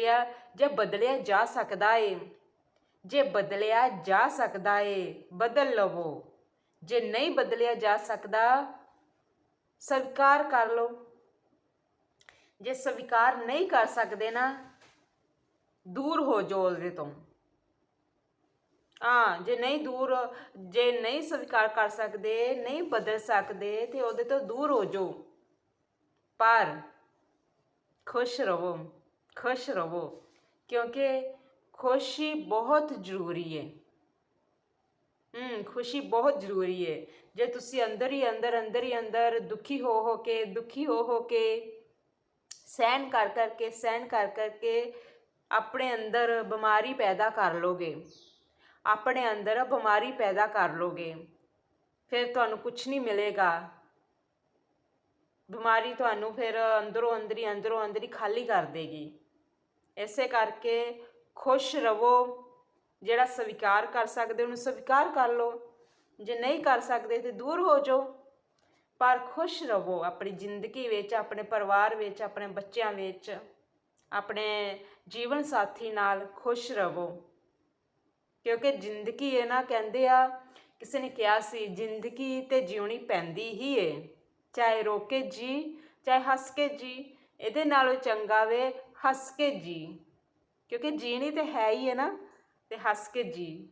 ਕਹਿੰਦੇ ਆ ਜੇ ਬਦਲਿਆ ਜਾ ਸਕਦਾ ਏ। ਜੇ ਬਦਲਿਆ ਜਾ ਸਕਦਾ ਏ, ਬਦਲ ਲਵੋ। ਜੇ ਨਹੀਂ ਬਦਲਿਆ ਜਾ ਸਕਦਾ, ਸਵੀਕਾਰ ਕਰ ਲਓ। ਜੇ ਸਵੀਕਾਰ ਨਹੀਂ ਕਰ ਸਕਦੇ ਨਾ, ਦੂਰ ਹੋ ਜਾਓ ਉਹਦੇ ਤੋਂ। ਹਾਂ, ਜੇ ਨਹੀਂ ਦੂਰ, ਜੇ ਨਹੀਂ ਸਵੀਕਾਰ ਕਰ ਸਕਦੇ, ਨਹੀਂ ਬਦਲ ਸਕਦੇ, ਤੇ ਉਹਦੇ ਤੋਂ ਦੂਰ ਹੋ ਜਾਓ। ਪਰ ਖੁਸ਼ ਰਹੋ। ਖੁਸ਼ ਰਹੋ, ਕਿਉਂਕਿ ਖੁਸ਼ੀ ਬਹੁਤ ਜ਼ਰੂਰੀ ਹੈ ਹੂੰ, ਖੁਸ਼ੀ ਬਹੁਤ ਜ਼ਰੂਰੀ ਹੈ ਜੇ ਤੁਸੀਂ ਅੰਦਰ ਹੀ ਅੰਦਰ ਅੰਦਰ ਹੀ ਅੰਦਰ ਦੁਖੀ ਹੋ ਹੋ ਕੇ, ਦੁਖੀ ਹੋ ਹੋ ਕੇ ਸਹਿਨ ਕਰ ਕਰਕੇ ਸਹਿਨ ਕਰ ਕਰਕੇ ਆਪਣੇ ਅੰਦਰ ਬਿਮਾਰੀ ਪੈਦਾ ਕਰ ਲੋਗੇ। ਆਪਣੇ ਅੰਦਰ ਬਿਮਾਰੀ ਪੈਦਾ ਕਰ ਲੋਗੇ। ਫਿਰ ਤੁਹਾਨੂੰ ਕੁਝ ਨਹੀਂ ਮਿਲੇਗਾ। ਬਿਮਾਰੀ ਤੁਹਾਨੂੰ ਫਿਰ ਅੰਦਰੋਂ ਅੰਦਰ ਅੰਦਰੋਂ ਅੰਦਰ ਹੀ ਖਾਲੀ ਕਰ ਦੇਗੀ। ਇਸੇ ਕਰਕੇ ਖੁਸ਼ ਰਵੋ, ਜਿਹੜਾ ਸਵੀਕਾਰ ਕਰ ਸਕਦੇ, ਉਹਨੂੰ ਸਵੀਕਾਰ ਕਰ ਲਓ। ਜੇ ਨਹੀਂ ਕਰ ਸਕਦੇ ਤੇ ਦੂਰ ਹੋ ਜਾਓ। ਪਰ ਖੁਸ਼ ਰਵੋ ਆਪਣੀ ਜ਼ਿੰਦਗੀ ਵਿੱਚ, ਆਪਣੇ ਪਰਿਵਾਰ ਵਿੱਚ, ਆਪਣੇ ਬੱਚਿਆਂ ਵਿੱਚ, ਆਪਣੇ ਜੀਵਨ ਸਾਥੀ ਨਾਲ ਖੁਸ਼ ਰਵੋ। ਕਿਉਂਕਿ ਜ਼ਿੰਦਗੀ ਇਹ ਨਾ ਕਹਿੰਦੇ ਆ, ਕਿਸੇ ਨੇ ਕਿਹਾ ਸੀ, ਜ਼ਿੰਦਗੀ ਤੇ ਜਿਉਣੀ ਪੈਂਦੀ ਹੀ ਏ। ਚਾਹੇ ਰੋ ਕੇ ਜੀ, ਚਾਹੇ ਹੱਸ ਕੇ ਜੀ, ਇਹਦੇ ਨਾਲੋਂ ਚੰਗਾ ਵੇ ਹੱਸ ਕੇ ਜੀ। ਕਿਉਂਕਿ ਜੀਣੀ ਤੇ ਹੈ ਹੀ ਹੈ ਨਾ, ਤੇ ਹੱਸ ਕੇ ਜੀ।